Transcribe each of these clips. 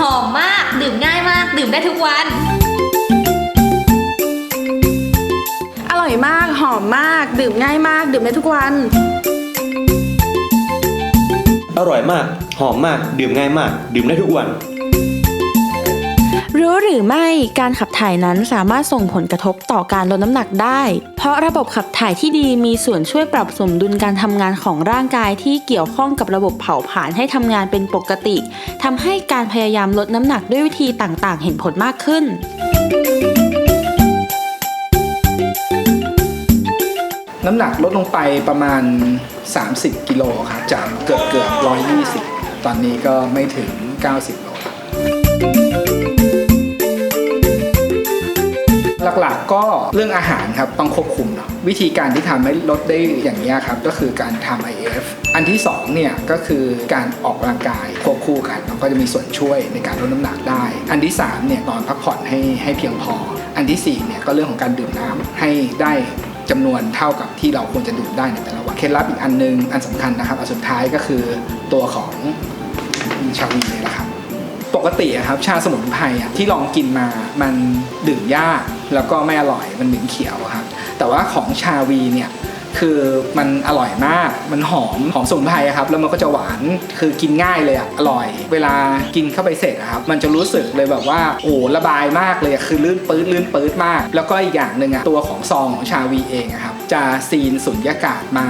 หอมมาก ดื่มง่ายมาก ดื่มได้ทุกวัน อร่อยมาก หอมมาก ดื่มง่ายมาก ดื่มได้ทุกวัน อร่อยมาก หอมมาก ดื่มง่ายมาก ดื่มได้ทุกวัน รู้หรือไม่การขับถ่ายนั้นสามารถส่งผลกระทบต่อการลดน้ำหนักได้ เพราะระบบขับถ่ายที่ดีมีส่วนช่วยปรับสมดุลการทำงานของร่างกายที่เกี่ยวข้องกับระบบเผาผลาญให้ทำงานเป็นปกติทำให้การพยายามลดน้ำหนักด้วยวิธีต่างๆ เห็นผลมากขึ้นน้ำหนักลดลงไปประมาณ 30 กิโลครับจากเกือบเกือบ120 ตอนนี้ก็ไม่ถึง 90 โล หลักๆ ก็เรื่องอาหารครับต้องควบคุมเนาะวิธีการที่ทำให้ลดได้อย่างนี้ครับก็คือการทำ IF อันที่2เนี่ยก็คือการออกกำลังกายควบคู่กันมันก็จะมีส่วนช่วยในการลดน้ำหนักได้ อันที่3เนี่ยนอนพักผ่อนให้ให้เพียงพอ อันที่4เนี่ยก็เรื่องของการดื่มน้ำให้ได้จำนวนเท่ากับที่เราควรจะดื่มได้ในแต่ละวันเคล็ดลับอีกอันนึงอันสำคัญนะครับอันสุดท้ายก็คือตัวของชาวีเนี่แหละครับ ปกติอะครับชาสมุนไพรที่ลองกินมามันดื่มยากแล้วก็ไม่อร่อยมันเหม็นเขียวครับแต่ว่าของชาวีเนี่ย คือมันอร่อยมาก มันหอมของสมุนไพรครับ แล้วมันก็จะหวาน คือกินง่ายเลยอะอร่อย เวลากินเข้าไปเสร็จครับ มันจะรู้สึกเลยแบบว่า โอ้ระบายมากเลย คือลื่นปื๊ดลื่นปื๊ดมาก แล้วก็อีกอย่างหนึ่งอะตัวของซองของชาวีเองครับ จะซีนสุญญากาศมา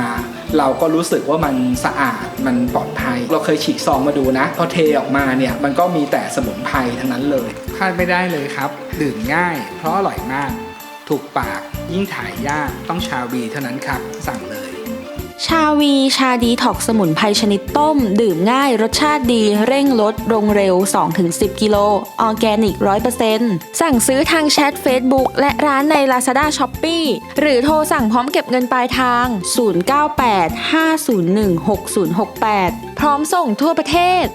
เราก็รู้สึกว่ามันสะอาดมันปลอดภัย เราเคยฉีกซองมาดูนะ พอเทออกมาเนี่ยมันก็มีแต่สมุนไพรทั้งนั้นเลยพลาดไม่ได้เลยครับ ดื่มง่าย เพราะอร่อยมาก ถูกปากยิ่งถ่ายยากต้องชาวีเท่านั้นครับ สั่งเลย ชาวีชาดีท็อกสมุนไพรชนิดต้ม ดื่มง่ายรสชาติดี เร่งลดลงเร็ว 2-10 กิโล ออร์แกนิก 100%สั่งซื้อทางแชท Facebook และร้านใน Lazada s h o p e e หรือโทรสั่งพร้อมเก็บเงินปลายทาง 098 501 6068 พร้อมส่งทั่วประเทศ